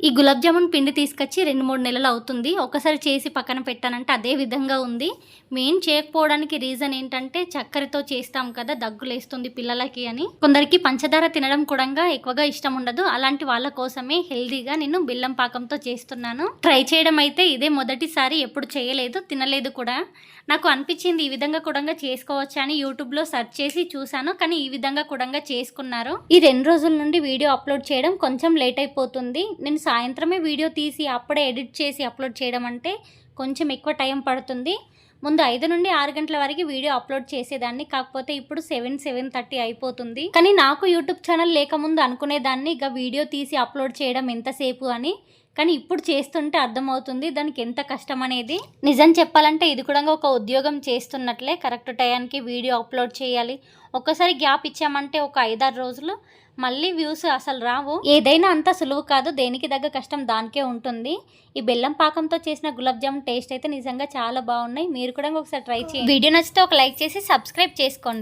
ఈ గులాబ్ జామున్ పిండి తీసుకొచ్చి రెండు మూడు నెలలు అవుతుంది. ఒకసారి చేసి పక్కన పెట్టానంటే అదే విధంగా ఉంది. మెయిన్ చేయకపోవడానికి రీజన్ ఏంటంటే చక్కెరతో చేస్తాం కదా దగ్గులేస్తుంది పిల్లలకి అని. కొందరికి పంచదార తినడం కూడా ఎక్కువగా ఇష్టం ఉండదు. అలాంటి వాళ్ళ కోసమే హెల్దీగా నేను బెల్లం పాకంతో చేస్తున్నాను. ట్రై చేయడం అయితే ఇదే మొదటిసారి ఎప్పుడు చేయలేదు తినలేదు కూడా. నాకు అనిపించింది ఈ విధంగా కూడా చేసుకోవచ్చు అని యూట్యూబ్లో సెర్చ్ చేసి చూశాను కానీ ఈ విధంగా కూడా చేసుకున్నారు. ఈ రెండు రోజుల నుండి వీడియో అప్లోడ్ చేయడం కొంచెం లేట్ అయిపోతుంది. నేను సాయంత్రమే వీడియో తీసి అప్పుడే ఎడిట్ చేసి అప్లోడ్ చేయడం అంటే కొంచెం ఎక్కువ టైం పడుతుంది. ముందు ఐదు నుండి ఆరు గంటల వరకు వీడియో అప్లోడ్ చేసేదాన్ని. కాకపోతే ఇప్పుడు సెవెన్ సెవెన్ థర్టీ అయిపోతుంది. కానీ నాకు యూట్యూబ్ ఛానల్ లేకముందు అనుకునేదాన్ని ఇక వీడియో తీసి అప్లోడ్ చేయడం ఎంతసేపు అని. కానీ ఇప్పుడు చేస్తుంటే అర్థమవుతుంది దానికి ఎంత కష్టం అనేది. నిజం చెప్పాలంటే ఇది కూడా ఒక ఉద్యోగం చేస్తున్నట్లే కరెక్ట్ టయానికి వీడియో అప్లోడ్ చేయాలి. ఒక్కసారి గ్యాప్ ఇచ్చామంటే ఒక ఐదారు రోజులు మళ్ళీ వ్యూస్ అసలు రావు. ఏదైనా అంత సులువు కాదు దేనికి దగ్గర కష్టం దానికే ఉంటుంది. ఈ బెల్లం పాకంతో చేసిన గులాబ్ జామున్ టేస్ట్ అయితే నిజంగా చాలా బాగున్నాయి. మీరు కూడా ఒకసారి ట్రై చేయండి. వీడియో నచ్చితే ఒక లైక్ చేసి సబ్స్క్రైబ్ చేసుకోండి.